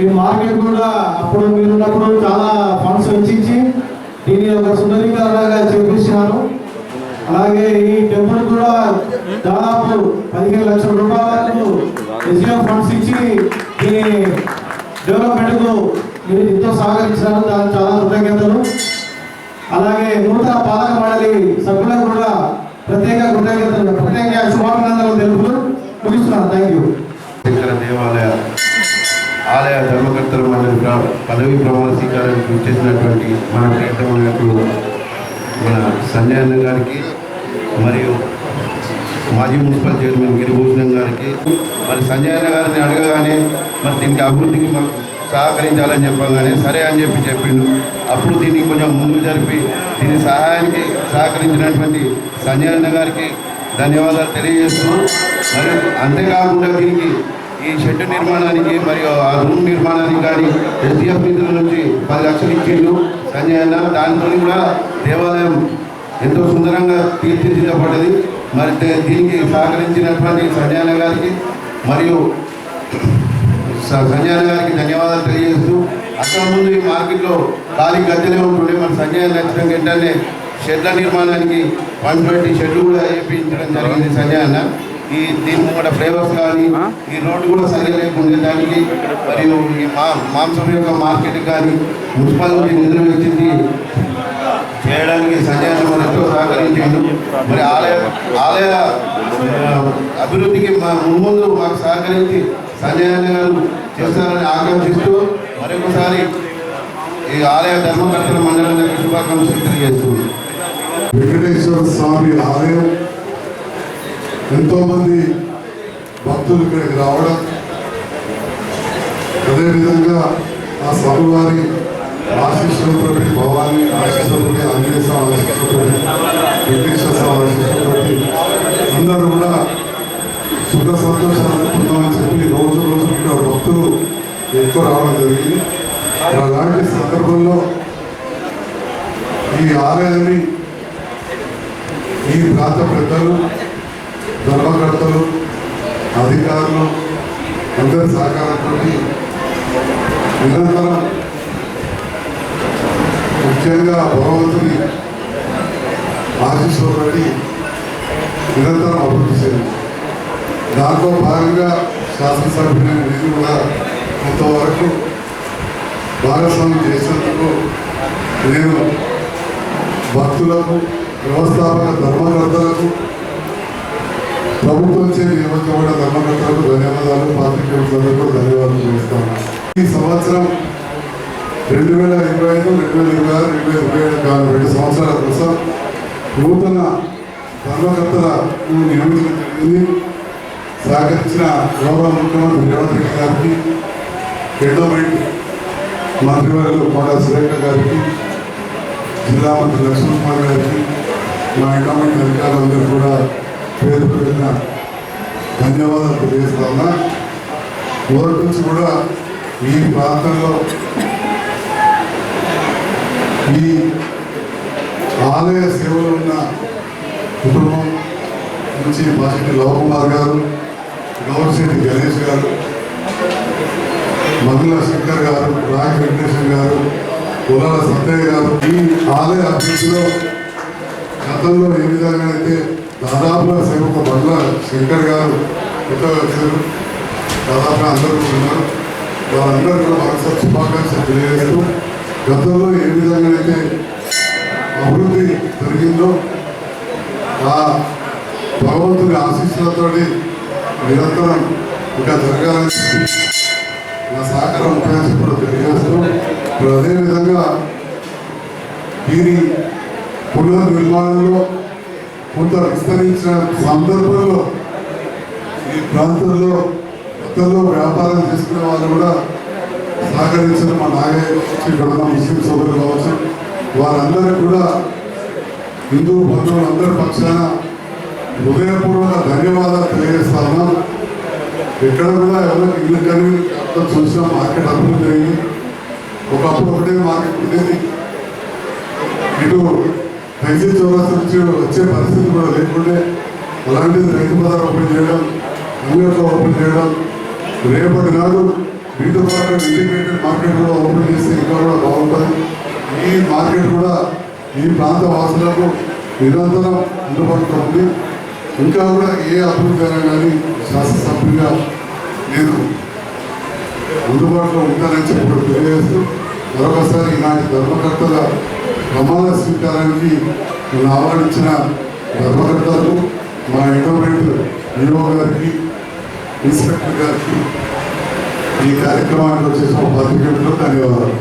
ఈ మార్కెట్ కూడా అప్పుడు మీరున్నప్పుడు చాలా ఫండ్స్ వెచ్చించి దీన్ని ఒక సుందరీకరణగా చేపించినారు అలాగే ఈ టెంపుల్ కూడా దాదాపు పదిహేను లక్షల రూపాయలు ఎస్డిఎం ఫండ్స్ ఇచ్చి దీని డెవలప్మెంట్కు మీరు ఎంతో సహకరించినారు. దానికి చాలా కృతజ్ఞతలు. అలాగే నూతన పాలక మండలి సభ్యులకు కూడా ప్రత్యేక కృతజ్ఞతలు ప్రత్యేక శుభాభినందనలు తెలుపుతూ ముగిస్తున్నాను. థ్యాంక్ యూ పదవి ప్రమాణ స్వీకారానికి చేసినటువంటి మన ప్రియతమైనప్పుడు మన సంజయన్న గారికి మరియు మాజీ మున్సిపల్ చైర్మన్ గిరిభూషణం గారికి. మరి సంజయ్ గారిని అడగగానే మరి దీనికి అభివృద్ధికి మాకు సహకరించాలని చెప్పగానే సరే అని చెప్పి చెప్పిండు. అప్పుడు దీన్ని కొంచెం ముందు జరిపి దీని సహాయానికి సహకరించినటువంటి సంజయన్న గారికి ధన్యవాదాలు తెలియజేస్తున్నాం మరియు అంతేకాకుండా దీనికి ఈ షెడ్ నిర్మాణానికి మరియు ఆ రూమ్ నిర్మాణానికి కానీ ఎస్డిఎఫ్ నిధుల నుంచి పది లక్షలు ఇచ్చిండు. సంజయ్ అన్న దానితో కూడా దేవాలయం ఎంతో సుందరంగా తీర్చిదిద్దబడ్డది. మరి దీనికి సహకరించినటువంటి సంజయ్ అన్న గారికి మరియు సంజయ్ అన్న గారికి ధన్యవాదాలు తెలియజేస్తూ అక్కడ ముందు ఈ మార్కెట్లో ఖాళీ గద్దెలే ఉంటుండే. మన సంజయ్ అన్న వెంటనే షెడ్ల నిర్మాణానికి వన్ ట్వంటీ షెడ్లు కూడా వేయించడం జరిగింది సంజయ్ అన్న. ఈ దీని కూడా ఫ్లేవర్స్ కానీ ఈ రోడ్డు కూడా సరిగా లేకుండా దానికి మరియు ఈ మా మాంసం యొక్క మార్కెట్ కానీ మున్సిపల్ నుంచి నిధులు వచ్చింది. చేయడానికి సంజయ్ అన్న మరి ఎంతో సహకరించాడు. మరి ఆలయ ఆలయ అభివృద్ధికి మా ముందు మాకు సహకరించి సంజయ్ గారు చేస్తారని ఆకాంక్షిస్తూ మరొకసారి ఈ ఆలయ ధర్మకర్తల మండలం శుభాకాంక్షలు తెలియజేస్తుంది వెంకటేశ్వర స్వామి ఆలయం ఎంతోమంది భక్తులు ఇక్కడికి రావడం. అదేవిధంగా ఆ స్వామివారి ఆశీస్సులతో భవాని ఆశీస్సులతో ఆంజనేయ స్వామి ఆశీస్సులతో వెంకటేశ్వర స్వామి ఆశీస్సులతో అందరూ కూడా సుఖ సంతోషాలను పొందామని చెప్పి రోజు రోజు ఇక్కడ భక్తులు ఎక్కువ రావడం జరిగింది. అలాంటి సందర్భంలో ఈ ఆలయాన్ని ఈ ప్రాంత పెద్దలు ధర్మకర్తలు అధికారులు అందరి సహకారంతో నిరంతరం ముఖ్యంగా భగవంతుని ఆశీస్సులతోటి నిరంతరం అభివృద్ధి చేయాలి దాంట్లో భాగంగా శాసనసభ్యులైన నేను కూడా కొంతవరకు భాగస్వామ్యం చేసినందుకు నేను భక్తులకు వ్యవస్థాపక ధర్మకర్తలకు ప్రభుత్వంచే నియమించబడిన ధర్మకర్తలకు ధన్యవాదాలు పాత్రికేయులకు ధన్యవాదాలు చేస్తాను ఈ సంవత్సరం రెండు వేల ఇరవై ఐదు రెండు వేల ఇరవై ఆరు రెండు వేల ఇరవై ఏడు కాదు రెండు సంవత్సరాల కోసం నూతన ధర్మకర్తలను నియమించడం జరిగింది. సహకరించిన గౌరవ ముఖ్యమంత్రి రేవంత్ రెడ్డి గారికి ఎండోమెంట్ మంత్రివర్యులు కొండ సురేఖ గారికి జిల్లా మంత్రి లక్ష్మణ్ కుమార్ గారికి మా ఎండోమెంట్ అధికారులందరూ కూడా పేరు పేరున ధన్యవాదాలు తెలియజేస్తా ఉన్నా. మొదటి నుంచి కూడా ఈ ప్రాంతంలో ఈ ఆలయ సేవలు ఉన్న కుటుంబం నుంచి మాసిటి లవకుమార్ గారు గౌరశెట్టి గణేష్ గారు మధుల శంకర్ గారు రాజ్ వెంకటేశ్వర గారు కులాల సత్తయ్య గారు. ఈ ఆలయ అభివృద్ధిలో గతంలో ఏ విధంగా అయితే దాదాపుగా సేవకు బండ్ల శంకర్ గారు కొత్తగా వచ్చారు దాదాపుగా అందరూ ఉన్నారు. వాళ్ళందరూ కూడా మరొకసారి శుభాకాంక్షలు తెలియజేస్తూ గతంలో ఏ విధంగా అయితే అభివృద్ధి జరిగిందో ఆ భగవంతుని ఆశీస్సులతో నిరంతరం ఇంకా జరగాలని నా సహకారం ఉపయోగించి కూడా తెలియజేస్తూ ఇప్పుడు అదేవిధంగా దీని పునర్నిర్మాణంలో కొంత విస్తరించిన సందర్భంలో ఈ ప్రాంతంలో భక్తులు వ్యాపారం చేసుకునే వాళ్ళు కూడా సహకరించిన మా నాగయ్య ఇక్కడ ఉన్న ముస్లిం సోదరులు కావచ్చు వారందరూ కూడా హిందూ బంధువులందరి పక్షాన హృదయపూర్వక ధన్యవాదాలు తెలియజేస్తాను. ఎక్కడ కూడా ఎవరికి ఇల్లు కానీ అర్థం చూసినా మార్కెట్ అభివృద్ధి జరిగింది. ఒకప్పుడు ఒకటే మార్కెట్ ఉండేది. ఇటు రైతు చౌరస్తా నుంచి వచ్చే పరిస్థితి కూడా లేకుండే. అలాంటిది రైతు బజార్ ఓపెన్ చేయడం అన్ని ఓపెన్ చేయడం రేపటి నాడు వీటి మార్కెట్ ఇండిపెండెంట్ మార్కెట్ కూడా ఓపెన్ చేస్తే ఇంకా కూడా బాగుంటుంది ఈ మార్కెట్ కూడా ఈ ప్రాంత వాసులకు నిరంతరం అందుబాటులో ఉంది. ఇంకా కూడా ఏ అభివృద్ధి అయినా కానీ శాసనసభ్యుగా నేను అందుబాటులో ఉంటానని చెప్పి తెలియజేస్తూ మరొకసారి ఇలాంటి ధర్మకర్తల ప్రమాణ స్వీకారానికి నన్ను ఆహ్వానించిన ధర్మకర్తలకు మా ఎండోమెంట్ ఈఓ గారికి ఇన్స్పెక్టర్ గారికి ఈ కార్యక్రమానికి వచ్చేసిన పాత్రికేయులకు ధన్యవాదాలు.